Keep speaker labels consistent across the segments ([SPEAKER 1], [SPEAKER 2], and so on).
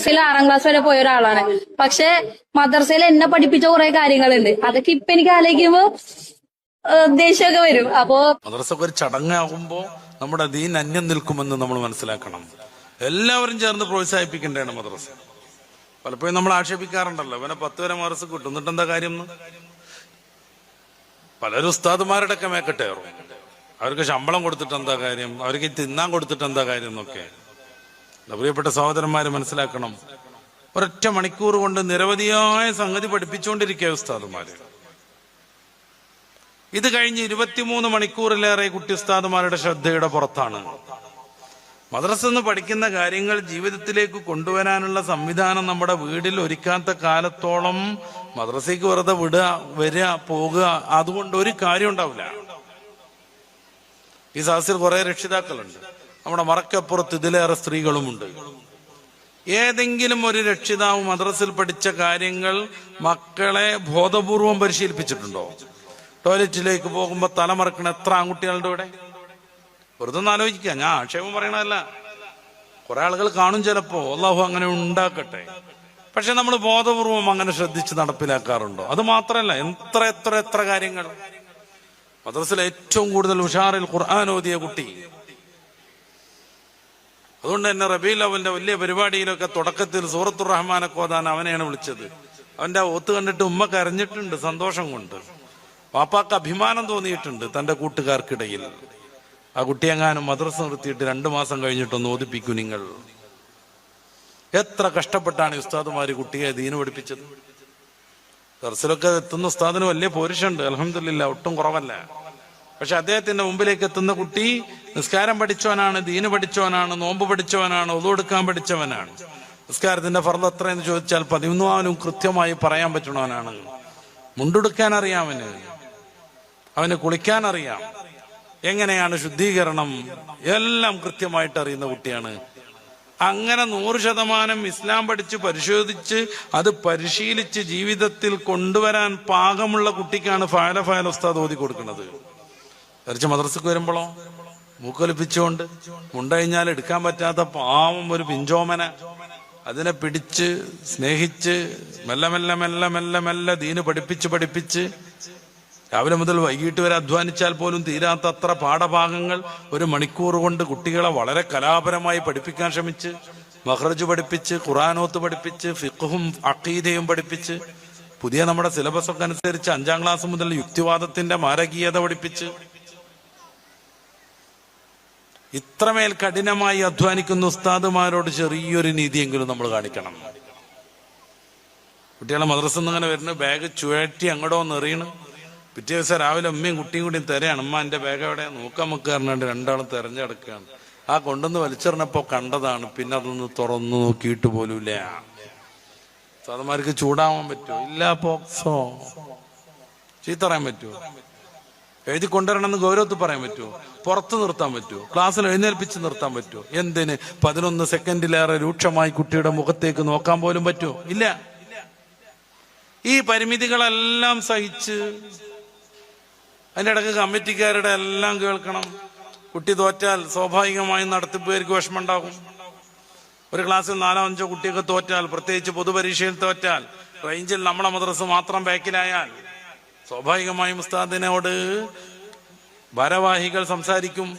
[SPEAKER 1] മദ്രസയിൽ ആറാം ക്ലാസ് വരെ പോയ ഒരാളാണ്. പക്ഷെ മദ്രസയിൽ എന്നെ പഠിപ്പിച്ച കുറെ കാര്യങ്ങളുണ്ട്. അതൊക്കെ ഇപ്പൊ എനിക്ക് ആലോചിക്കുമ്പോ ദേഷ്യമൊക്കെ വരും. അപ്പോ
[SPEAKER 2] മദ്രസക്ക് ഒരു ചടങ്ങാകുമ്പോ നമ്മുടെ ദീൻ അന്യം നിൽക്കുമെന്ന് നമ്മൾ മനസ്സിലാക്കണം. എല്ലാവരും ചേർന്ന് പ്രോത്സാഹിപ്പിക്കേണ്ടതാണ് മദ്രസ. പലപ്പോഴും നമ്മൾ ആക്ഷേപിക്കാറുണ്ടല്ലോ ഇവനെ പത്ത് വരെ മദ്രസ കിട്ടും. എന്നിട്ട് എന്താ കാര്യം പലരും ഉസ്താദുമാരുടെ ഒക്കെ മേക്കട്ടേറും അവർക്ക് ശമ്പളം കൊടുത്തിട്ട് എന്താ കാര്യം? അവർക്ക് തിന്നാൻ കൊടുത്തിട്ട് എന്താ കാര്യം എന്നൊക്കെ. പ്രിയപ്പെട്ട സഹോദരന്മാര് മനസ്സിലാക്കണം. ഒരൊറ്റ മണിക്കൂർ കൊണ്ട് നിരവധിയായ സംഗതി പഠിപ്പിച്ചുകൊണ്ടിരിക്കുക ഉസ്താദുമാര്. ഇത് കഴിഞ്ഞ് ഇരുപത്തിമൂന്ന് മണിക്കൂറിലേറെ കുട്ടി ഉസ്താദുമാരുടെ ശ്രദ്ധയുടെ പുറത്താണ്. മദ്രസ നിന്ന് പഠിക്കുന്ന കാര്യങ്ങൾ ജീവിതത്തിലേക്ക് കൊണ്ടുവരാനുള്ള സംവിധാനം നമ്മുടെ വീടിൽ ഒരുക്കാത്ത കാലത്തോളം മദ്രസയ്ക്ക് വെറുതെ വിടുക വരിക പോകുക അതുകൊണ്ട് ഒരു കാര്യം ഉണ്ടാവില്ല ഈ സദസ്സിൽ കുറെ രക്ഷിതാക്കളുണ്ട്. നമ്മുടെ മറക്കപ്പുറത്ത് ഇതിലേറെ സ്ത്രീകളുമുണ്ട്. ഏതെങ്കിലും ഒരു രക്ഷിതാവ് മദ്രസിൽ പഠിച്ച കാര്യങ്ങൾ മക്കളെ ബോധപൂർവം പരിശീലിപ്പിച്ചിട്ടുണ്ടോ? ടോയ്ലറ്റിലേക്ക് പോകുമ്പോൾ തലമറക്കണ എത്ര ആൺകുട്ടികളുടെ ഇവിടെ? വെറുതെ ആലോചിക്കുക. ഞാൻ ആക്ഷേപം പറയണതല്ല. കുറെ ആളുകൾ കാണും ചിലപ്പോ അള്ളാഹു അങ്ങനെ ഉണ്ടാക്കട്ടെ. പക്ഷെ നമ്മൾ ബോധപൂർവം അങ്ങനെ ശ്രദ്ധിച്ച് നടപ്പിലാക്കാറുണ്ടോ? അത് മാത്രമല്ല എത്ര എത്ര എത്ര കാര്യങ്ങൾ. മദ്രസിലെ ഏറ്റവും കൂടുതൽ ഉഷാറിൽ ഖുർആൻ ഓതിയ കുട്ടി അതുകൊണ്ട് തന്നെ റബീൽ അവന്റെ വലിയ പരിപാടിയിലൊക്കെ തുടക്കത്തിൽ സൂറത്തു റഹ്മാനെ കോതാൻ അവനെയാണ് വിളിച്ചത്. അവന്റെ ഒത്ത് കണ്ടിട്ട് ഉമ്മ കരഞ്ഞിട്ടുണ്ട് സന്തോഷം കൊണ്ട്. പാപ്പാക്ക് അഭിമാനം തോന്നിയിട്ടുണ്ട് തന്റെ കൂട്ടുകാർക്കിടയിൽ. ആ കുട്ടിയെങ്ങാനും മദ്രസ നിർത്തിയിട്ട് രണ്ടു മാസം കഴിഞ്ഞിട്ടൊന്ന് ഓതിപ്പിക്കൂ നിങ്ങൾ. എത്ര കഷ്ടപ്പെട്ടാണ് ഈ ഉസ്താദുമാര് കുട്ടിയെ ദീന് പഠിപ്പിച്ചത്. ദർസിലൊക്കെ എത്തുന്ന ഉസ്താദിന് വലിയ പോരുഷുണ്ട് അലഹമില്ല ഒട്ടും കുറവല്ല. പക്ഷെ അദ്ദേഹത്തിന്റെ മുമ്പിലേക്ക് എത്തുന്ന കുട്ടി നിസ്കാരം പഠിച്ചവനാണ് ദീന് പഠിച്ചവനാണ് നോമ്പ് പഠിച്ചവനാണ് ഒതുകൊടുക്കാൻ പഠിച്ചവനാണ്. നിസ്കാരത്തിന്റെ ഫർദ് എന്ന് ചോദിച്ചാൽ പതിമൂന്നാവനും കൃത്യമായി പറയാൻ പറ്റണവനാണ് മുണ്ടെടുക്കാൻ അറിയാമന് അവന്. കുളിക്കാൻ അറിയാം. എങ്ങനെയാണ് ശുദ്ധീകരണം? എല്ലാം കൃത്യമായിട്ട് അറിയുന്ന കുട്ടിയാണ്. അങ്ങനെ നൂറ് ശതമാനം ഇസ്ലാം പഠിച്ച് പരിശോധിച്ച് അത് പരിശീലിച്ച് ജീവിതത്തിൽ കൊണ്ടുവരാൻ പാകമുള്ള കുട്ടിക്കാണ് ഫയല ഫയൽ ഉസ്താദ് ഓതി കൊടുക്കുന്നത്. തിരിച്ച് മദ്രസക്ക് വരുമ്പോഴോ മൂക്കൊലിപ്പിച്ചുകൊണ്ട് മുണ്ടഴിഞ്ഞാൽ എടുക്കാൻ പറ്റാത്ത പാവം ഒരു പിഞ്ചോമന. അതിനെ പിടിച്ച് സ്നേഹിച്ച് മെല്ലെ മെല്ലെ മെല്ലെ മെല്ലെ മെല്ലെ ദീന് പഠിപ്പിച്ച് പഠിപ്പിച്ച് രാവിലെ മുതൽ വൈകിട്ട് വരെ അധ്വാനിച്ചാൽ പോലും തീരാത്തത്ര പാഠഭാഗങ്ങൾ ഒരു മണിക്കൂർ കൊണ്ട് കുട്ടികളെ വളരെ കലാപരമായി പഠിപ്പിക്കാൻ ശ്രമിച്ച് മഹ്റജ് പഠിപ്പിച്ച് ഖുറാനോത്ത് പഠിപ്പിച്ച് ഫിഖും അക്കീദയും പഠിപ്പിച്ച് പുതിയ നമ്മുടെ സിലബസ് ഒക്കെ അനുസരിച്ച് അഞ്ചാം ക്ലാസ് മുതൽ യുക്തിവാദത്തിന്റെ മാരകീയത പഠിപ്പിച്ച് ഇത്രമേൽ കഠിനമായി അധ്വാനിക്കുന്ന ഉസ്താദുമാരോട് ചെറിയൊരു നീതിയെങ്കിലും നമ്മൾ കാണിക്കണം. കുട്ടികളെ മദ്രസയിൽ നിന്ന് അങ്ങനെ വരുന്നു ബാഗ് ചുഴറ്റി അങ്ങോട്ടോ എറിയണ്. പിറ്റേ ദിവസം രാവിലെ അമ്മയും കുട്ടിയും കൂടിയും തരയാണ് അമ്മ എന്റെ ബാഗ് എവിടെ? നോക്കാൻ നമുക്ക് രണ്ടാളും തെരഞ്ഞെടുക്കുകയാണ്. ആ കൊണ്ടുവന്ന് വലിച്ചെറിഞ്ഞപ്പോ കണ്ടതാണ്. പിന്നെ അതൊന്ന് തുറന്നു നോക്കിയിട്ട് പോലുമില്ല. സാധന്മാർക്ക് ചൂടാവാൻ പറ്റുമോ? ഇല്ല പോക്സോ. ചീത്തറയാൻ പറ്റുമോ? എഴുതി കൊണ്ടുവരണമെന്ന് ഗൗരവത്തിൽ പറയാൻ പറ്റുമോ? പുറത്ത് നിർത്താൻ പറ്റുമോ? ക്ലാസ്സിൽ എഴുന്നേൽപ്പിച്ച് നിർത്താൻ പറ്റുമോ? എന്തിന്? പതിനൊന്ന് സെക്കൻഡിലേറെ രൂക്ഷമായി കുട്ടിയുടെ മുഖത്തേക്ക് നോക്കാൻ പോലും പറ്റുമോ? ഇല്ല. ഈ പരിമിതികളെല്ലാം സഹിച്ച് അതിന്റെ ഇടയ്ക്ക് കമ്മിറ്റിക്കാരുടെ എല്ലാം കേൾക്കണം. കുട്ടി തോറ്റാൽ സ്വാഭാവികമായും നടത്തിപ്പുകാർക്ക് വിഷമമുണ്ടാകും. ഒരു ക്ലാസ്സിൽ നാലോ അഞ്ചോ കുട്ടിയൊക്കെ തോറ്റാൽ പ്രത്യേകിച്ച് പൊതുപരീക്ഷയിൽ തോറ്റാൽ റേഞ്ചിൽ നമ്മുടെ മദ്രസ് മാത്രം ബാക്കിലായാൽ സ്വാഭാവികമായും ഉസ്താദിനോട് ഭാരവാഹികൾ സംസാരിക്കും.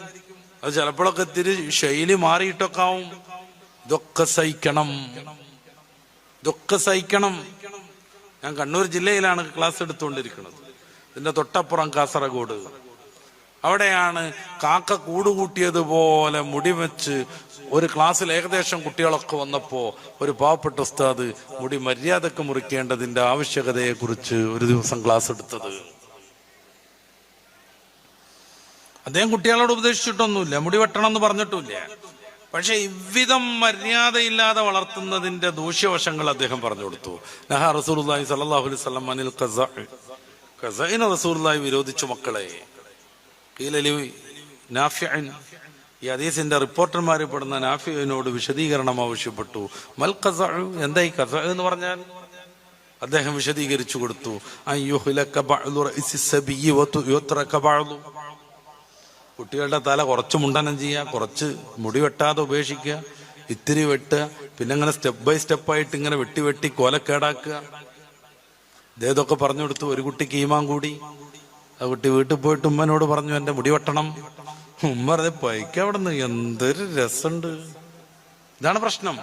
[SPEAKER 2] അത് ചിലപ്പോഴൊക്കെ ഇത്തിരി ശൈലി മാറിയിട്ടൊക്കെ ആവും ഇതൊക്കെ സഹിക്കണം. ഇതൊക്കെ സഹിക്കണം. ഞാൻ കണ്ണൂർ ജില്ലയിലാണ് ക്ലാസ് എടുത്തുകൊണ്ടിരിക്കുന്നത്. ഇതിന്റെ തൊട്ടപ്പുറം കാസർഗോഡ്. അവിടെയാണ് കാക്ക കൂടുകൂട്ടിയതുപോലെ മുടി വെച്ച് ഒരു ക്ലാസ്സിൽ ഏകദേശം കുട്ടികളൊക്കെ വന്നപ്പോ ഒരു പാവപ്പെട്ട ഉസ്താദ് മുടി മര്യാദയ്ക്ക് മുറിക്കേണ്ടതിന്റെ ആവശ്യകതയെ കുറിച്ച് ഒരു ദിവസം ക്ലാസ് എടുത്തത്. അദ്ദേഹം കുട്ടികളോട് ഉപദേശിച്ചിട്ടൊന്നുമില്ല മുടി വെട്ടണം എന്ന് പറഞ്ഞിട്ടുമില്ല. പക്ഷെ ഇவ்விധം മര്യാദയില്ലാതെ വളർത്തുന്നതിന്റെ ദൂഷ്യവശങ്ങൾ അദ്ദേഹം പറഞ്ഞു കൊടുത്തു. നഹ സ്വല്ലല്ലാഹു അലൈഹി വസല്ലം അനിൽ ഖസഅ ഖസഇന റസൂലുള്ളാഹി വിരോധിച്ചു മക്കളെ. ഈ ഹദീസിന്റെ റിപ്പോർട്ടർമാരിൽ പെടുന്ന നാഫിയനോട് വിശദീകരണം ആവശ്യപ്പെട്ടു. മൽ ഖസഅ എന്തായി ഖസഅ എന്ന് പറഞ്ഞാൽ? അദ്ദേഹം വിശദീകരിച്ചു കൊടുത്തു. കുട്ടികളുടെ തല കുറച്ച് മുണ്ടനം ചെയ്യുക കുറച്ച് മുടി വെട്ടാതെ ഉപേക്ഷിക്കുക ഇത്തിരി വെട്ടുക പിന്നെ അങ്ങനെ സ്റ്റെപ്പ് ബൈ സ്റ്റെപ്പ് ആയിട്ട് ഇങ്ങനെ വെട്ടി വെട്ടി കോലക്കേടാക്കുക. ഇതേതൊക്കെ പറഞ്ഞു കൊടുത്തു. ഒരു കുട്ടിക്ക് ഈമാൻ കൂടി. ആ കുട്ടി വീട്ടിൽ പോയിട്ട് ഉമ്മനോട് പറഞ്ഞു എന്റെ മുടി വെട്ടണം. ഉമ്മ പറഞ്ഞ പൈക്ക് അവിടെ നിന്ന് എന്തൊരു രസമുണ്ട്. ഇതാണ് പ്രശ്നം.